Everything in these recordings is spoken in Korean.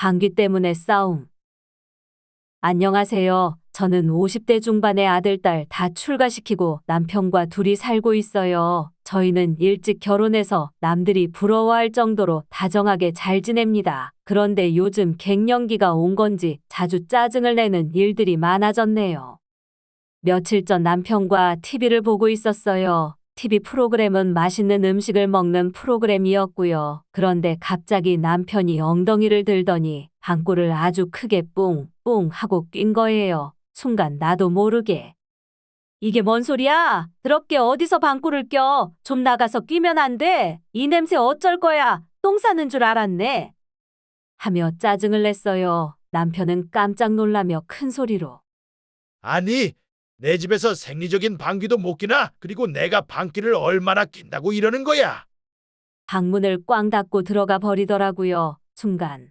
방귀 때문에 싸움. 안녕하세요. 저는 50대 중반의 아들, 딸 다 출가시키고 남편과 둘이 살고 있어요. 저희는 일찍 결혼해서 남들이 부러워할 정도로 다정하게 잘 지냅니다. 그런데 요즘 갱년기가 온 건지 자주 짜증을 내는 일들이 많아졌네요. 며칠 전 남편과 TV를 보고 있었어요. TV 프로그램은 맛있는 음식을 먹는 프로그램이었고요. 그런데 갑자기 남편이 엉덩이를 들더니 방구를 아주 크게 뿡뿡 하고 낀 거예요. 순간 나도 모르게. 이게 뭔 소리야? 더럽게 어디서 방구를 껴? 좀 나가서 끼면 안 돼? 이 냄새 어쩔 거야? 똥 싸는 줄 알았네. 하며 짜증을 냈어요. 남편은 깜짝 놀라며 큰 소리로. 아니, 내 집에서 생리적인 방귀도 못 끼나? 그리고 내가 방귀를 얼마나 낀다고 이러는 거야? 방문을 꽝 닫고 들어가 버리더라고요. 순간.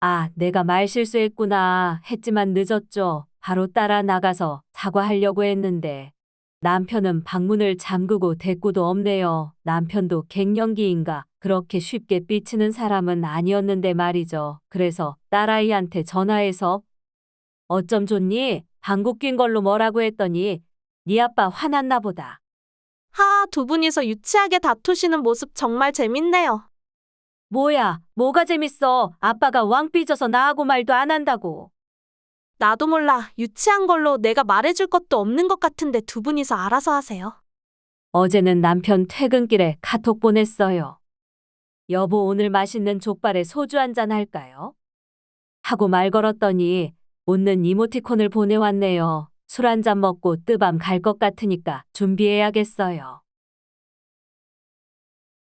아, 내가 말 실수했구나 했지만 늦었죠. 바로 따라 나가서 사과하려고 했는데 남편은 방문을 잠그고 대꾸도 없네요. 남편도 갱년기인가 그렇게 쉽게 삐치는 사람은 아니었는데 말이죠. 그래서 딸아이한테 전화해서 어쩜 좋니? 방구 낀 걸로 뭐라고 했더니 네 아빠 화났나 보다. 하, 두 분이서 유치하게 다투시는 모습 정말 재밌네요. 뭐야, 뭐가 재밌어. 아빠가 왕 삐져서 나하고 말도 안 한다고. 나도 몰라. 유치한 걸로 내가 말해줄 것도 없는 것 같은데 두 분이서 알아서 하세요. 어제는 남편 퇴근길에 카톡 보냈어요. 여보, 오늘 맛있는 족발에 소주 한 잔 할까요? 하고 말 걸었더니 웃는 이모티콘을 보내왔네요. 술 한 잔 먹고 뜨밤 갈 것 같으니까 준비해야겠어요.